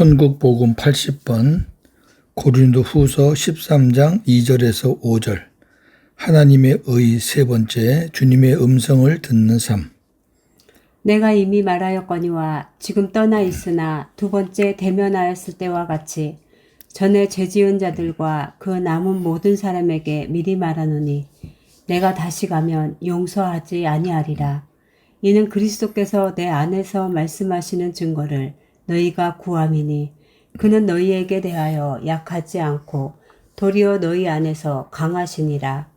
천국 복음 80번 고린도 후서 13장 2절에서 5절 하나님의 의 세 번째 주님의 음성을 듣는 삶 내가 이미 말하였거니와 지금 떠나 있으나 두 번째 대면하였을 때와 같이 전에 죄지은 자들과 그 남은 모든 사람에게 미리 말하노니 내가 다시 가면 용서하지 아니하리라. 이는 그리스도께서 내 안에서 말씀하시는 증거를 너희가 구함이니 그는 너희에게 대하여 약하지 않고 도리어 너희 안에서 강하시니라.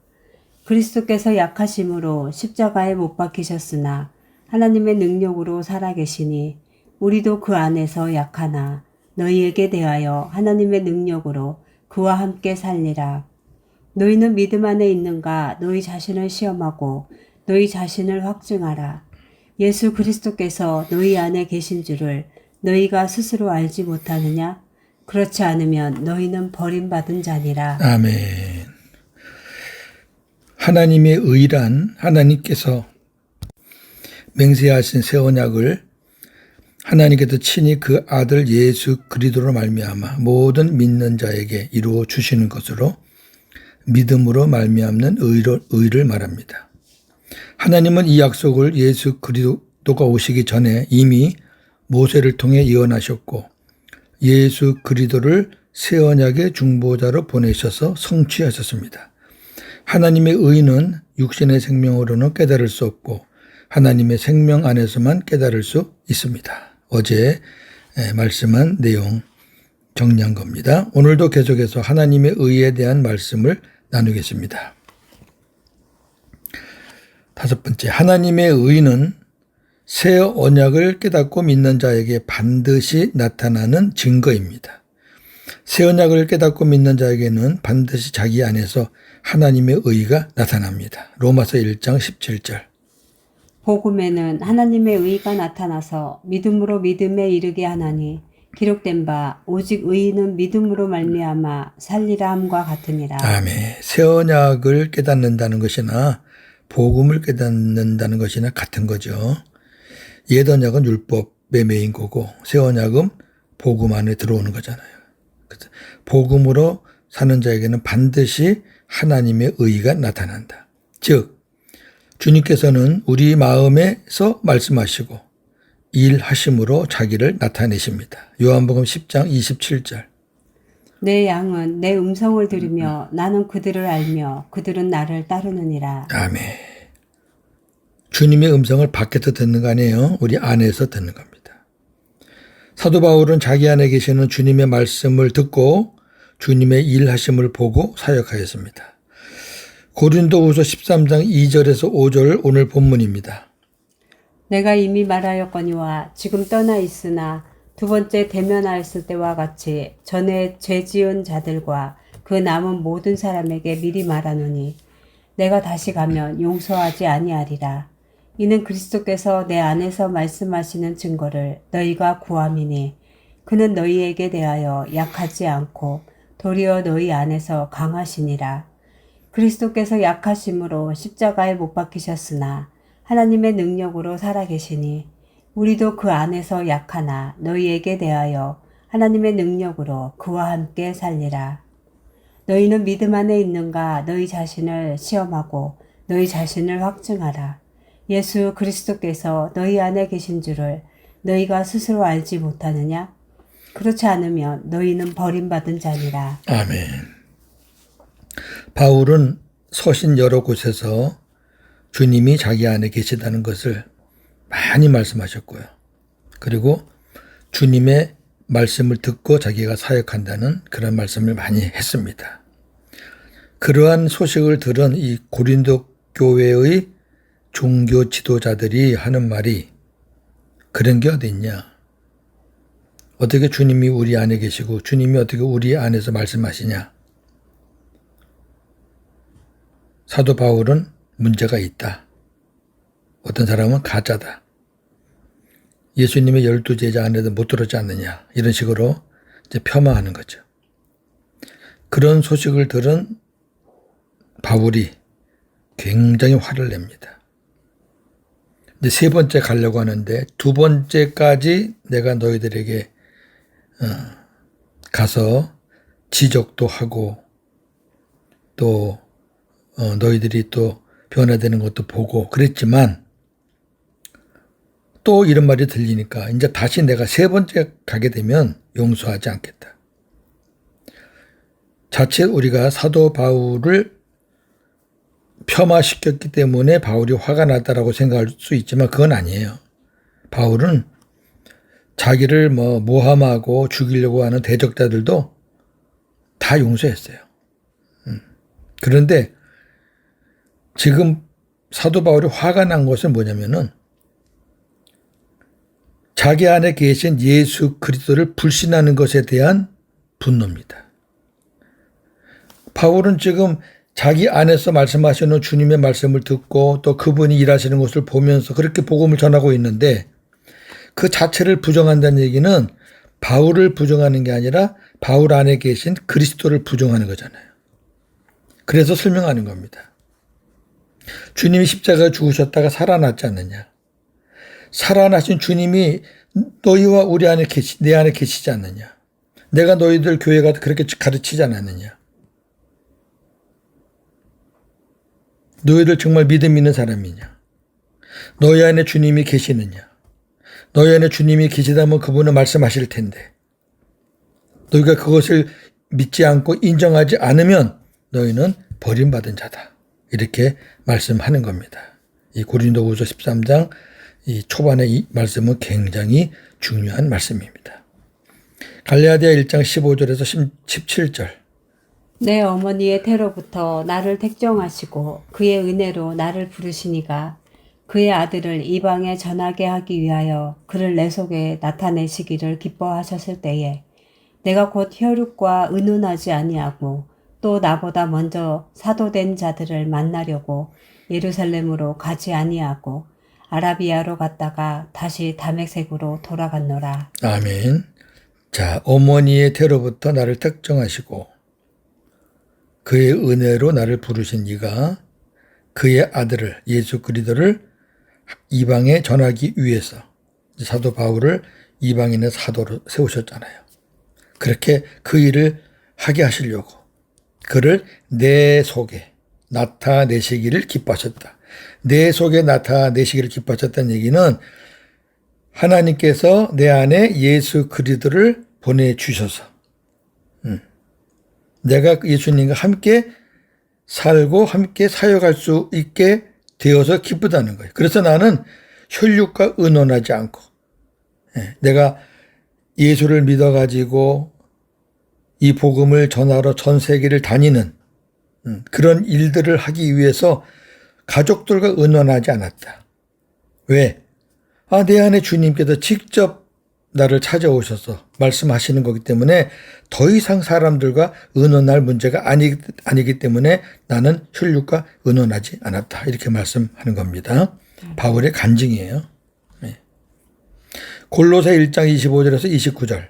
그리스도께서 약하심으로 십자가에 못 박히셨으나 하나님의 능력으로 살아계시니 우리도 그 안에서 약하나 너희에게 대하여 하나님의 능력으로 그와 함께 살리라. 너희는 믿음 안에 있는가 너희 자신을 시험하고 너희 자신을 확증하라. 예수 그리스도께서 너희 안에 계신 줄을 너희가 스스로 알지 못하느냐? 그렇지 않으면 너희는 버림받은 자니라. 아멘 하나님의 의란 하나님께서 맹세하신 새 언약을 하나님께서 친히 그 아들 예수 그리스도로 말미암아 모든 믿는 자에게 이루어 주시는 것으로 믿음으로 말미암는 의를, 의를 말합니다. 하나님은 이 약속을 예수 그리스도가 오시기 전에 이미 모세를 통해 예언하셨고 예수 그리스도를 새 언약의 중보자로 보내셔서 성취하셨습니다. 하나님의 의는 육신의 생명으로는 깨달을 수 없고 하나님의 생명 안에서만 깨달을 수 있습니다. 어제 말씀한 내용 정리한 겁니다. 오늘도 계속해서 하나님의 의에 대한 말씀을 나누겠습니다. 다섯 번째, 하나님의 의는 새 언약을 깨닫고 믿는 자에게 반드시 나타나는 증거입니다. 새 언약을 깨닫고 믿는 자에게는 반드시 자기 안에서 하나님의 의가 나타납니다. 로마서 1장 17절. 복음에는 하나님의 의가 나타나서 믿음으로 믿음에 이르게 하나니 기록된 바 오직 의인은 믿음으로 말미암아 살리라 함과 같으니라. 아멘. 새 언약을 깨닫는다는 것이나 복음을 깨닫는다는 것이나 같은 거죠. 옛 언약은 율법의 메인 거고 새 언약은 복음 안에 들어오는 거잖아요. 복음으로 사는 자에게는 반드시 하나님의 의가 나타난다. 즉 주님께서는 우리 마음에서 말씀하시고 일하심으로 자기를 나타내십니다. 요한복음 10장 27절. 내 양은 내 음성을 들으며 나는 그들을 알며 그들은 나를 따르느니라. 아멘. 주님의 음성을 밖에서 듣는 거 아니에요. 우리 안에서 듣는 겁니다. 사도 바울은 자기 안에 계시는 주님의 말씀을 듣고 주님의 일하심을 보고 사역하였습니다. 고린도후서 13장 2절에서 5절 오늘 본문입니다. 내가 이미 말하였거니와 지금 떠나 있으나 두 번째 대면하였을 때와 같이 전에 죄 지은 자들과 그 남은 모든 사람에게 미리 말하노니 내가 다시 가면 용서하지 아니하리라. 이는 그리스도께서 내 안에서 말씀하시는 증거를 너희가 구함이니 그는 너희에게 대하여 약하지 않고 도리어 너희 안에서 강하시니라. 그리스도께서 약하심으로 십자가에 못 박히셨으나 하나님의 능력으로 살아계시니 우리도 그 안에서 약하나 너희에게 대하여 하나님의 능력으로 그와 함께 살리라. 너희는 믿음 안에 있는가 너희 자신을 시험하고 너희 자신을 확증하라. 예수 그리스도께서 너희 안에 계신 줄을 너희가 스스로 알지 못하느냐? 그렇지 않으면 너희는 버림받은 자니라. 아멘. 바울은 서신 여러 곳에서 주님이 자기 안에 계시다는 것을 많이 말씀하셨고요. 그리고 주님의 말씀을 듣고 자기가 사역한다는 그런 말씀을 많이 했습니다. 그러한 소식을 들은 이 고린도 교회의 종교 지도자들이 하는 말이 그런 게 어디 있냐? 어떻게 주님이 우리 안에 계시고 주님이 어떻게 우리 안에서 말씀하시냐? 사도 바울은 문제가 있다. 어떤 사람은 가짜다. 예수님의 열두 제자 안에도 못 들었지 않느냐. 이런 식으로 이제 폄하하는 거죠. 그런 소식을 들은 바울이 굉장히 화를 냅니다. 이제 세 번째 가려고 하는데 두 번째까지 내가 너희들에게 가서 지적도 하고 또 어, 너희들이 또 변화되는 것도 보고 그랬지만 또 이런 말이 들리니까 이제 다시 내가 세 번째 가게 되면 용서하지 않겠다. 자칫 우리가 사도 바울을 폄하시켰기 때문에 바울이 화가 났다라고 생각할 수 있지만 그건 아니에요. 바울은 자기를 뭐 모함하고 죽이려고 하는 대적자들도 다 용서했어요. 음. 그런데 지금 사도 바울이 화가 난 것은 뭐냐면은 자기 안에 계신 예수 그리스도를 불신하는 것에 대한 분노입니다. 바울은 지금 자기 안에서 말씀하시는 주님의 말씀을 듣고 또 그분이 일하시는 것을 보면서 그렇게 복음을 전하고 있는데 그 자체를 부정한다는 얘기는 바울을 부정하는 게 아니라 바울 안에 계신 그리스도를 부정하는 거잖아요. 그래서 설명하는 겁니다. 주님이 십자가 죽으셨다가 살아났지 않느냐. 살아나신 주님이 너희와 우리 안에 계시, 내 안에 계시지 않느냐. 내가 너희들 교회가 그렇게 가르치지 않았느냐. 너희들 정말 믿음 있는 사람이냐? 너희 안에 주님이 계시느냐? 너희 안에 주님이 계시다면 그분은 말씀하실 텐데. 너희가 그것을 믿지 않고 인정하지 않으면 너희는 버림받은 자다. 이렇게 말씀하는 겁니다. 이 고린도후서 13장 이 초반의 이 말씀은 굉장히 중요한 말씀입니다. 갈라디아 1장 15절에서 17절. 내 어머니의 태로부터 나를 택정하시고 그의 은혜로 나를 부르시니가 그의 아들을 이방에 전하게 하기 위하여 그를 내 속에 나타내시기를 기뻐하셨을 때에 내가 곧 혈육과 의논하지 아니하고 또 나보다 먼저 사도된 자들을 만나려고 예루살렘으로 가지 아니하고 아라비아로 갔다가 다시 다메섹으로 돌아갔노라. 아멘. 자, 어머니의 태로부터 나를 특정하시고 그의 은혜로 나를 부르신 이가 그의 아들을 예수 그리스도를 이방에 전하기 위해서 사도 바울을 이방인의 사도로 세우셨잖아요. 그렇게 그 일을 하게 하시려고 그를 내 속에 나타내시기를 기뻐하셨다. 내 속에 나타내시기를 기뻐하셨다는 얘기는 하나님께서 내 안에 예수 그리스도를 보내 주셔서 음, 내가 예수님과 함께 살고 함께 사역할 수 있게 되어서 기쁘다는 거예요. 그래서 나는 혈육과 의논하지 않고 예, 내가 예수를 믿어가지고 이 복음을 전하러 전 세계를 다니는 음, 그런 일들을 하기 위해서 가족들과 의논하지 않았다. 왜? 아, 내 안에 주님께서 직접 나를 찾아오셔서 말씀하시는 거기 때문에 더 이상 사람들과 의논할 문제가 아니, 아니기 때문에 나는 혈육과 의논하지 않았다. 이렇게 말씀하는 겁니다. 바울의 간증이에요. 네. 골로새 1장 25절에서 29절.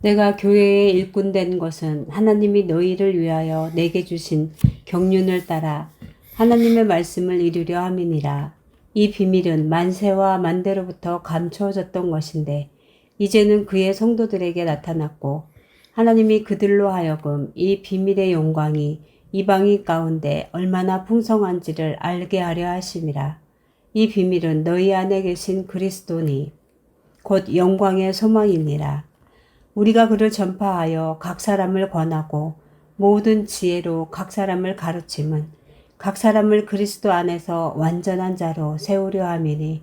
내가 교회의 일꾼 된 것은 하나님이 너희를 위하여 내게 주신 경륜을 따라 하나님의 말씀을 이루려 함이니라. 이 비밀은 만세와 만대로부터 감추어졌던 것인데 이제는 그의 성도들에게 나타났고 하나님이 그들로 하여금 이 비밀의 영광이 이방인 가운데 얼마나 풍성한지를 알게 하려 하심이라. 이 비밀은 너희 안에 계신 그리스도니 곧 영광의 소망이니라. 우리가 그를 전파하여 각 사람을 권하고 모든 지혜로 각 사람을 가르침은 각 사람을 그리스도 안에서 완전한 자로 세우려 함이니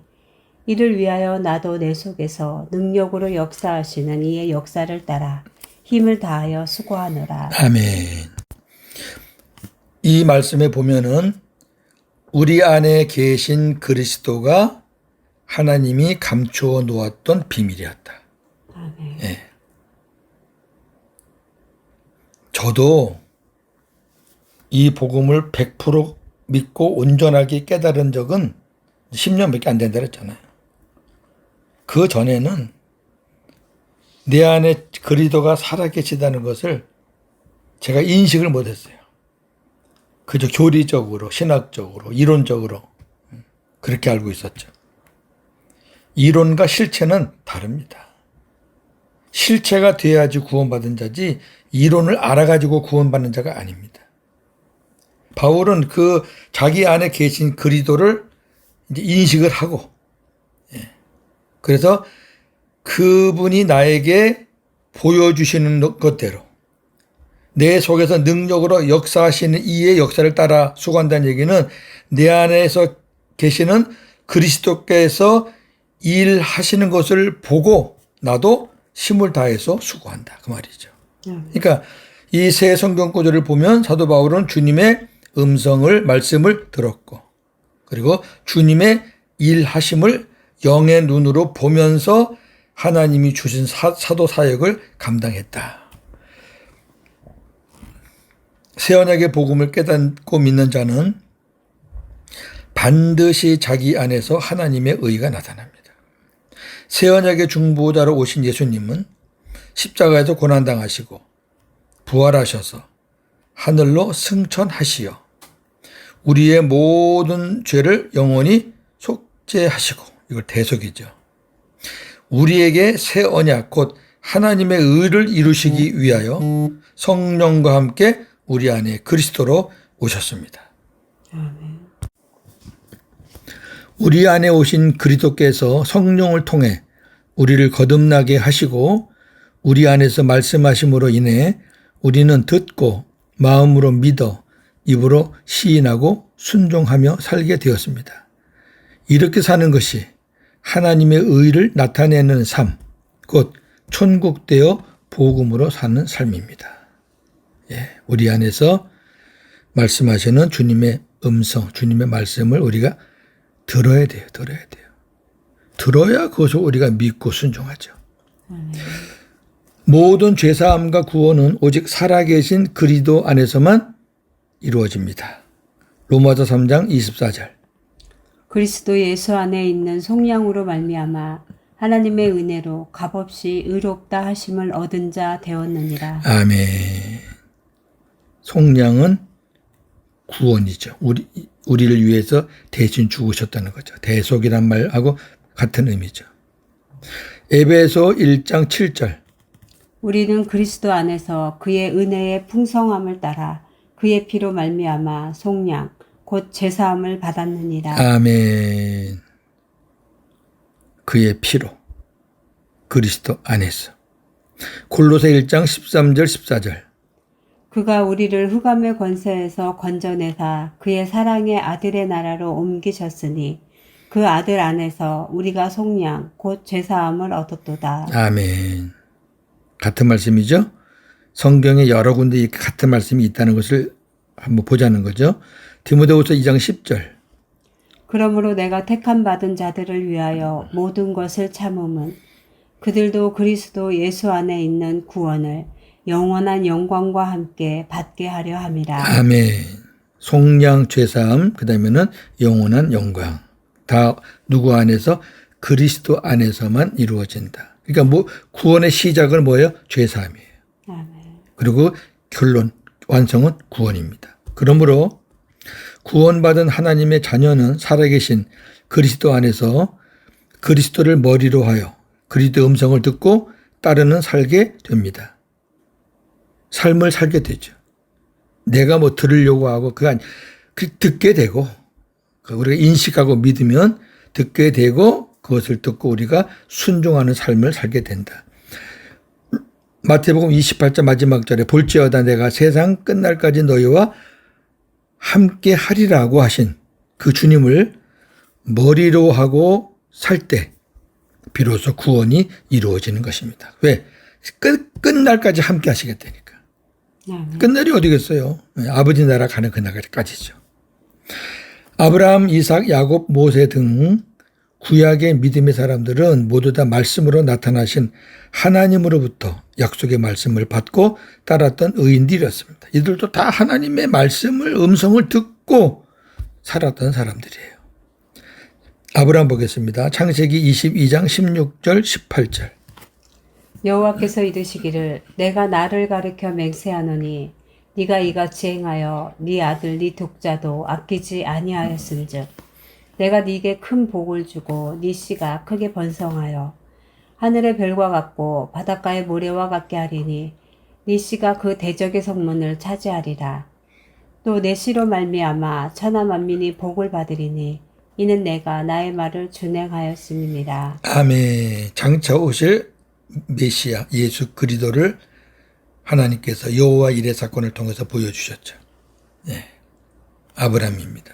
이를 위하여 나도 내 속에서 능력으로 역사하시는 이의 역사를 따라 힘을 다하여 수고하노라. 아멘. 이 말씀에 보면은 우리 안에 계신 그리스도가 하나님이 감추어 놓았던 비밀이었다. 아멘. 예. 저도 이 복음을 100% 믿고 온전하게 깨달은 적은 10년밖에 안 된다 그랬잖아요. 그 전에는 내 안에 그리도가 살아계시다는 것을 제가 인식을 못했어요. 그저 교리적으로, 신학적으로, 이론적으로 그렇게 알고 있었죠. 이론과 실체는 다릅니다. 실체가 돼야지 구원받은 자지 이론을 알아가지고 구원받는 자가 아닙니다. 바울은 그 자기 안에 계신 그리도를 이제 인식을 하고, 예. 그래서 그분이 나에게 보여주시는 것대로 내 속에서 능력으로 역사하시는 이의 역사를 따라 수고한다는 얘기는 내 안에서 계시는 그리스도께서 일하시는 것을 보고 나도 힘을 다해서 수고한다. 그 말이죠. 그러니까 이 새 성경 구절을 보면 사도 바울은 주님의 음성을 말씀을 들었고 그리고 주님의 일하심을 영의 눈으로 보면서 하나님이 주신 사, 사도 사역을 감당했다. 새 언약의 복음을 깨닫고 믿는 자는 반드시 자기 안에서 하나님의 의가 나타납니다. 새 언약의 중보자로 오신 예수님은 십자가에서 고난당하시고 부활하셔서 하늘로 승천하시어 우리의 모든 죄를 영원히 속죄하시고 이걸 대속이죠. 우리에게 새 언약 곧 하나님의 의를 이루시기 위하여 성령과 함께 우리 안에 그리스도로 오셨습니다. 우리 안에 오신 그리스도께서 성령을 통해 우리를 거듭나게 하시고 우리 안에서 말씀하심으로 인해 우리는 듣고 마음으로 믿어 입으로 시인하고 순종하며 살게 되었습니다. 이렇게 사는 것이 하나님의 의를 나타내는 삶, 곧 천국되어 복음으로 사는 삶입니다. 예, 우리 안에서 말씀하시는 주님의 음성, 주님의 말씀을 우리가 들어야 돼요. 들어야 돼요. 들어야 그것을 우리가 믿고 순종하죠. 모든 죄사함과 구원은 오직 살아계신 그리도 안에서만 이루어집니다. 로마서 3장 24절. 그리스도 예수 안에 있는 속량으로 말미암아 하나님의 은혜로 값없이 의롭다 하심을 얻은 자 되었느니라. 아멘. 속량은 구원이죠. 우리, 우리를 위해서 대신 죽으셨다는 거죠. 대속이란 말하고 같은 의미죠. 에베소 1장 7절. 우리는 그리스도 안에서 그의 은혜의 풍성함을 따라 그의 피로 말미암아 속량 곧 제사함을 받았느니라. 아멘. 그의 피로 그리스도 안에서. 골로새 1장 13절 14절. 그가 우리를 흑암의 권세에서 건져내사 그의 사랑의 아들의 나라로 옮기셨으니 그 아들 안에서 우리가 속량 곧 제사함을 얻었도다. 아멘. 같은 말씀이죠? 성경에 여러 군데 이 같은 말씀이 있다는 것을 한번 보자는 거죠. 디모데후서 2장 10절. 그러므로 내가 택함 받은 자들을 위하여 모든 것을 참음은 그들도 그리스도 예수 안에 있는 구원을 영원한 영광과 함께 받게 하려 함이라. 아멘. 속량 죄사함 그다음에는 영원한 영광. 다 누구 안에서 그리스도 안에서만 이루어진다. 그러니까 뭐 구원의 시작은 뭐예요? 죄사함이에요. 그리고 결론 완성은 구원입니다. 그러므로 구원받은 하나님의 자녀는 살아계신 그리스도 안에서 그리스도를 머리로 하여 그리스도 음성을 듣고 따르는 살게 됩니다. 삶을 살게 되죠. 내가 뭐 들으려고 하고 그간 그 듣게 되고 그 우리가 인식하고 믿으면 듣게 되고 그것을 듣고 우리가 순종하는 삶을 살게 된다. 마태복음 28장 마지막 절에 볼지어다 내가 세상 끝날까지 너희와 함께 하리라고 하신 그 주님을 머리로 하고 살 때 비로소 구원이 이루어지는 것입니다. 왜? 끝, 끝날까지 함께 하시겠다니까. 아멘. 끝날이 어디겠어요? 아버지 나라 가는 그날까지죠. 아브라함, 이삭, 야곱, 모세 등 구약의 믿음의 사람들은 모두 다 말씀으로 나타나신 하나님으로부터 약속의 말씀을 받고 따랐던 의인들이었습니다. 이들도 다 하나님의 말씀을 음성을 듣고 살았던 사람들이에요. 아브라함 보겠습니다. 창세기 22장 16절 18절. 여호와께서 이르시기를 내가 나를 가리켜 맹세하노니 네가 이같이 행하여 네 아들 네 독자도 아끼지 아니하였음즉 내가 네게 큰 복을 주고 네 씨가 크게 번성하여 하늘의 별과 같고 바닷가의 모래와 같게 하리니 네 씨가 그 대적의 성문을 차지하리라. 또 내 씨로 말미암아 천하 만민이 복을 받으리니 이는 내가 나의 말을 준행하였음이니라. 아멘. 장차 오실 메시아 예수 그리스도를 하나님께서 여호와 일의 사건을 통해서 보여주셨죠. 네. 아브라함입니다.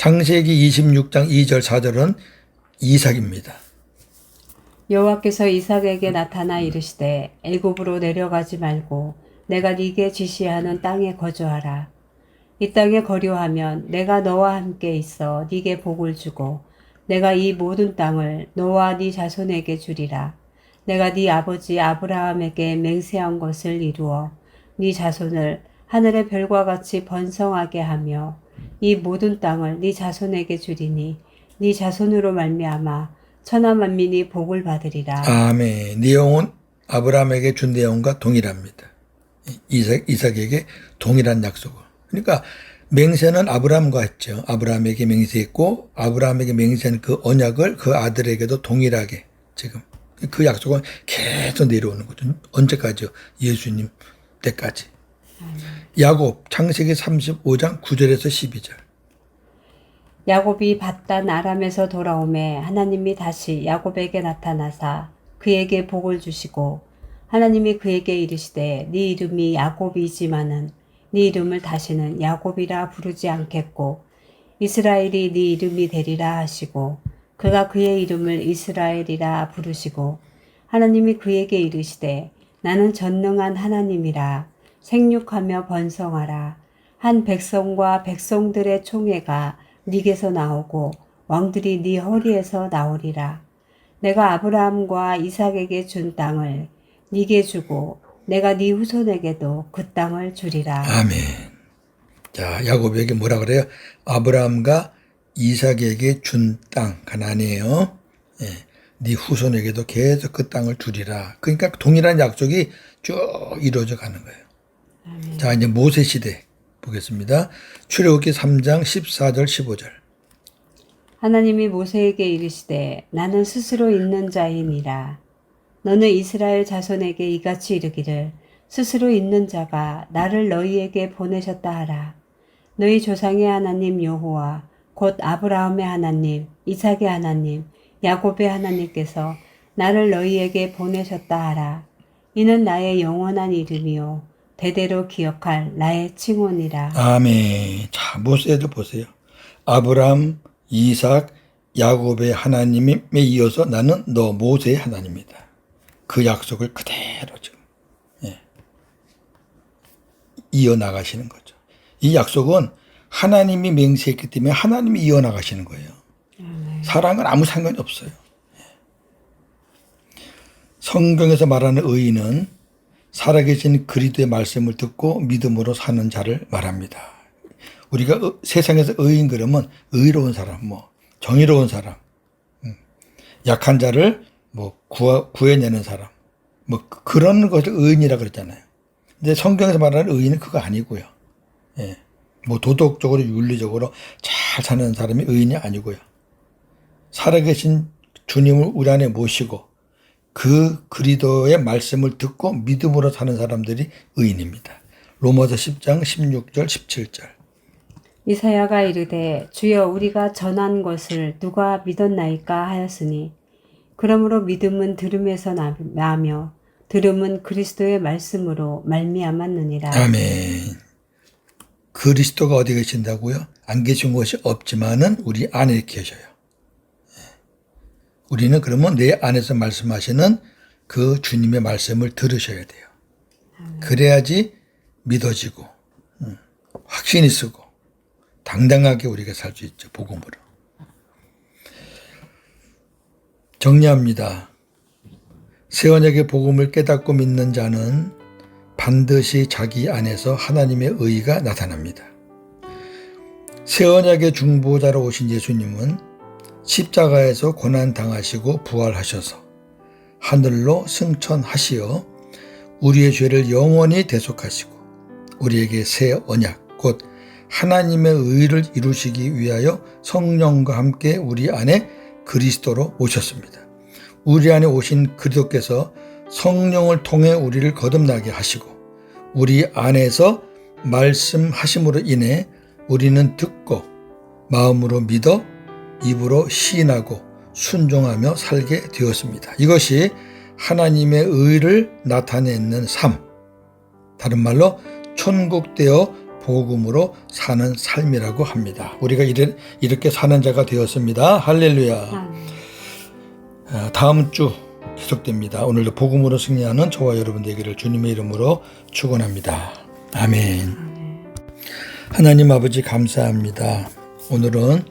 창세기 26장 2절 4절은 이삭입니다. 여호와께서 이삭에게 나타나 이르시되 애굽으로 내려가지 말고 내가 네게 지시하는 땅에 거주하라. 이 땅에 거류하면 내가 너와 함께 있어 네게 복을 주고 내가 이 모든 땅을 너와 네 자손에게 주리라. 내가 네 아버지 아브라함에게 맹세한 것을 이루어 네 자손을 하늘의 별과 같이 번성하게 하며 이 모든 땅을 네 자손에게 주리니 네 자손으로 말미암아 천하 만민이 복을 받으리라. 아멘. 내용은 아브라함에게 준 내용과 동일합니다. 이삭, 이삭에게 동일한 약속을. 그러니까 맹세는 아브라함과 했죠. 아브라함에게 맹세했고 아브라함에게 맹세한 그 언약을 그 아들에게도 동일하게 지금 그 약속은 계속 내려오는 거죠. 언제까지요? 예수님 때까지. 야곱 창세기 35장 9절에서 12절. 야곱이 바단 아람에서 돌아오매 하나님이 다시 야곱에게 나타나사 그에게 복을 주시고 하나님이 그에게 이르시되 네 이름이 야곱이지만은 네 이름을 다시는 야곱이라 부르지 않겠고 이스라엘이 네 이름이 되리라 하시고 그가 그의 이름을 이스라엘이라 부르시고 하나님이 그에게 이르시되 나는 전능한 하나님이라 생육하며 번성하라 한 백성과 백성들의 총회가 네게서 나오고 왕들이 네 허리에서 나오리라. 내가 아브라함과 이삭에게 준 땅을 네게 주고 내가 네 후손에게도 그 땅을 주리라. 아멘. 자, 야곱에게 뭐라 그래요? 아브라함과 이삭에게 준 땅, 가나안이에요. 예. 네 후손에게도 계속 그 땅을 주리라. 그러니까 동일한 약속이 쭉 이루어져 가는 거예요. 자, 이제 모세 시대 보겠습니다. 출애굽기 3장 14절 15절. 하나님이 모세에게 이르시되 나는 스스로 있는 자이니라. 너는 이스라엘 자손에게 이같이 이르기를 스스로 있는 자가 나를 너희에게 보내셨다 하라. 너희 조상의 하나님 여호와 곧 아브라함의 하나님, 이삭의 하나님, 야곱의 하나님께서 나를 너희에게 보내셨다 하라. 이는 나의 영원한 이름이요 대대로 기억할 나의 칭혼이라. 아멘. 자, 모세도 보세요. 아브라함, 이삭, 야곱의 하나님에 이어서 나는 너 모세의 하나님이다. 그 약속을 그대로 지금 예. 이어나가시는 거죠. 이 약속은 하나님이 맹세했기 때문에 하나님이 이어나가시는 거예요. 사랑은 아무 상관이 없어요. 예. 성경에서 말하는 의인은 살아계신 그리스도의 말씀을 듣고 믿음으로 사는 자를 말합니다. 우리가 의- 세상에서 의인 그러면 의로운 사람, 뭐 정의로운 사람, 음, 약한 자를 뭐 구하, 구해내는 사람, 뭐 그- 그런 것을 의인이라 그랬잖아요. 근데 성경에서 말하는 의인은 그거 아니고요. 예. 뭐 도덕적으로 윤리적으로 잘 사는 사람이 의인이 아니고요. 살아계신 주님을 우리 안에 모시고 그 그리도의 말씀을 듣고 믿음으로 사는 사람들이 의인입니다. 로마서 10장 16절 17절. 이사야가 이르되 주여 우리가 전한 것을 누가 믿었나이까 하였으니 그러므로 믿음은 들음에서 나- 나며 들음은 그리스도의 말씀으로 말미암았느니라. 아멘. 그리스도가 어디 계신다고요? 안 계신 곳이 없지만은 우리 안에 계셔요. 예. 우리는 그러면 내 안에서 말씀하시는 그 주님의 말씀을 들으셔야 돼요. 그래야지 믿어지고 음, 확신이 쓰고 당당하게 우리가 살 수 있죠. 복음으로. 정리합니다. 세원에게 복음을 깨닫고 믿는 자는 반드시 자기 안에서 하나님의 의가 나타납니다. 새 언약의 중보자로 오신 예수님은 십자가에서 고난 당하시고 부활하셔서 하늘로 승천하시어 우리의 죄를 영원히 대속하시고 우리에게 새 언약 곧 하나님의 의를 이루시기 위하여 성령과 함께 우리 안에 그리스도로 오셨습니다. 우리 안에 오신 그리스도께서 성령을 통해 우리를 거듭나게 하시고 우리 안에서 말씀하심으로 인해 우리는 듣고 마음으로 믿어 입으로 시인하고 순종하며 살게 되었습니다. 이것이 하나님의 의를 나타내는 삶. 다른 말로 천국되어 복음으로 사는 삶이라고 합니다. 우리가 이래- 이렇게 사는 자가 되었습니다. 할렐루야. 아, 다음 주 계속됩니다. 오늘도 복음으로 승리하는 저와 여러분 되기를 주님의 이름으로 축원합니다. 아멘. 하나님 아버지 감사합니다. 오늘은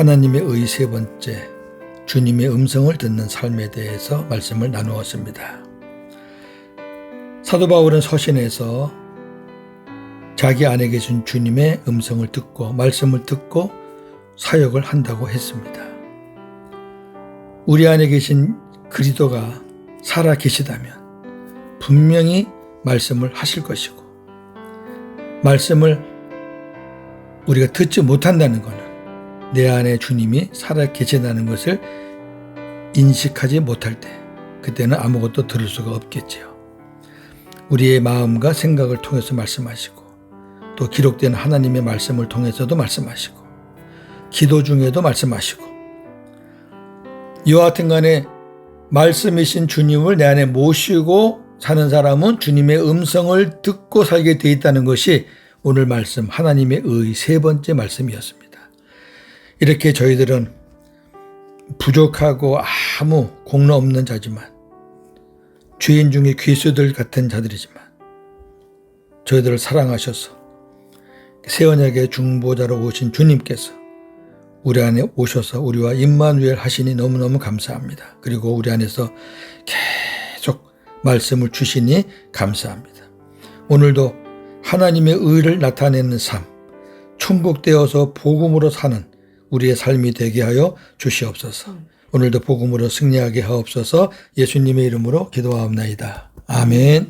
하나님의 의 세 번째 주님의 음성을 듣는 삶에 대해서 말씀을 나누었습니다. 사도 바울은 서신에서 자기 안에 계신 주님의 음성을 듣고 말씀을 듣고 사역을 한다고 했습니다. 우리 안에 계신 그리스도가 살아 계시다면 분명히 말씀을 하실 것이고 말씀을 우리가 듣지 못한다는 것은 내 안에 주님이 살아 계신다는 것을 인식하지 못할 때 그때는 아무것도 들을 수가 없겠지요. 우리의 마음과 생각을 통해서 말씀하시고 또 기록된 하나님의 말씀을 통해서도 말씀하시고 기도 중에도 말씀하시고 이와 같은 간에 말씀이신 주님을 내 안에 모시고 사는 사람은 주님의 음성을 듣고 살게 돼 있다는 것이 오늘 말씀 하나님의 의 세 번째 말씀이었습니다. 이렇게 저희들은 부족하고 아무 공로 없는 자지만 죄인 중에 귀수들 같은 자들이지만 저희들을 사랑하셔서 새 언약의 중보자로 오신 주님께서 우리 안에 오셔서 우리와 임마누엘 하시니 너무너무 감사합니다. 그리고 우리 안에서 계속 말씀을 주시니 감사합니다. 오늘도 하나님의 의를 나타내는 삶, 천국되어서 복음으로 사는 우리의 삶이 되게 하여 주시옵소서. 오늘도 복음으로 승리하게 하옵소서 예수님의 이름으로 기도하옵나이다. 아멘.